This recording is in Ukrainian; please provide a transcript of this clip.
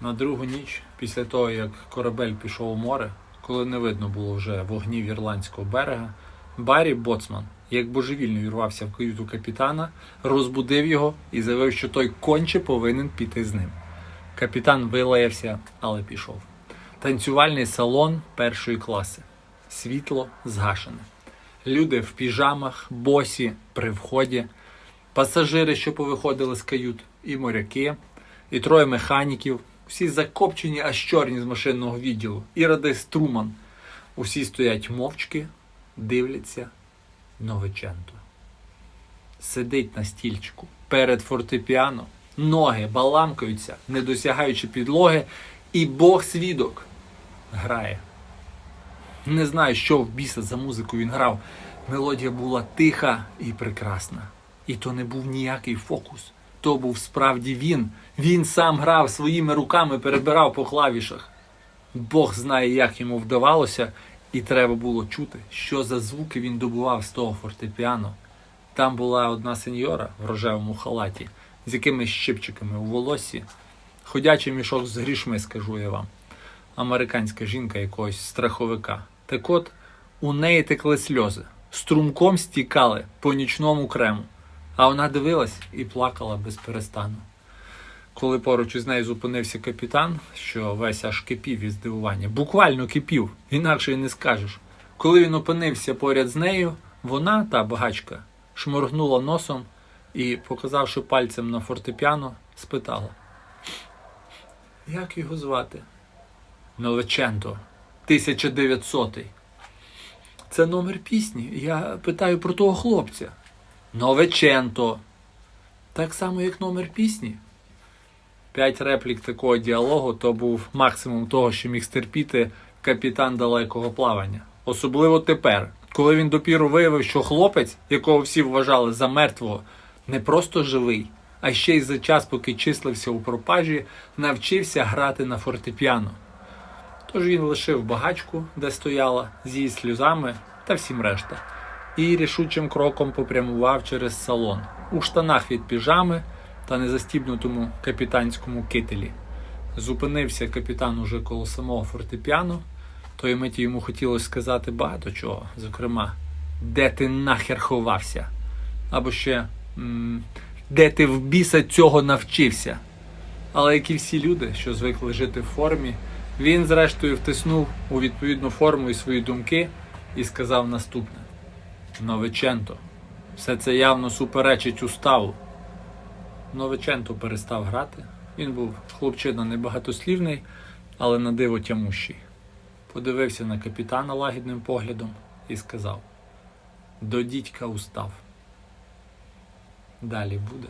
На другу ніч, після того, як корабель пішов у море, коли не видно було вже вогнів ірландського берега, Баррі Боцман, як божевільно вірвався в каюту капітана, розбудив його і заявив, що той конче повинен піти з ним. Капітан вилаявся, але пішов. Танцювальний салон першої класи. Світло згашене. Люди в піжамах, босі при вході, пасажири, що повиходили з кают, і моряки, і троє механіків, всі закопчені, аж чорні з машинного відділу, і радист Труман. Усі стоять мовчки, дивляться Новиченто. Сидить на стільчику перед фортепіано, ноги баламкаються, не досягаючи підлоги, і Бог свідок грає. Не знаю, що в біса за музику він грав. Мелодія була тиха і прекрасна. І то не був ніякий фокус. То був справді він. Він сам грав своїми руками, перебирав по клавішах. Бог знає, як йому вдавалося, і треба було чути, що за звуки він добував з того фортепіано. Там була одна сеньора в рожевому халаті з якимись щипчиками у волосі. Ходячий мішок з грішми, скажу я вам американська жінка якогось страховика. Так от, у неї текли сльози, струмком стікали по нічному крему, а вона дивилась і плакала без перестану. Коли поруч із нею зупинився капітан, що весь аж кипів від здивування, буквально кипів, інакше й не скажеш. Коли він опинився поряд з нею, вона, та багачка, шморгнула носом і, показавши пальцем на фортепіано, спитала: Як його звати? Новиченто, 1900. Це номер пісні. Я питаю про того хлопця. Новиченто. Так само, як номер пісні. П'ять реплік такого діалогу то був максимум того, що міг стерпіти капітан далекого плавання. Особливо тепер, коли він допіру виявив, що хлопець, якого всі вважали за мертвого, не просто живий, а ще й за час, поки числився у пропажі, навчився грати на фортепіано. Тож він лишив багачку, де стояла, з її сльозами та всім решта, і рішучим кроком попрямував через салон у штанах від піжами та незастібнутому капітанському кителі. Зупинився капітан уже коло самого фортепіано, тої миті йому хотілося сказати багато чого, зокрема, де ти нахер ховався? Або ще де ти в біса цього навчився? Але як і всі люди, що звикли жити в формі, він зрештою втиснув у відповідну форму і свої думки і сказав наступне: Новиченто, все це явно суперечить уставу. Новиченто перестав грати. Він був хлопчина небагатослівний, але на диво тямущий. Подивився на капітана лагідним поглядом і сказав: До дідька устав. Далі буде.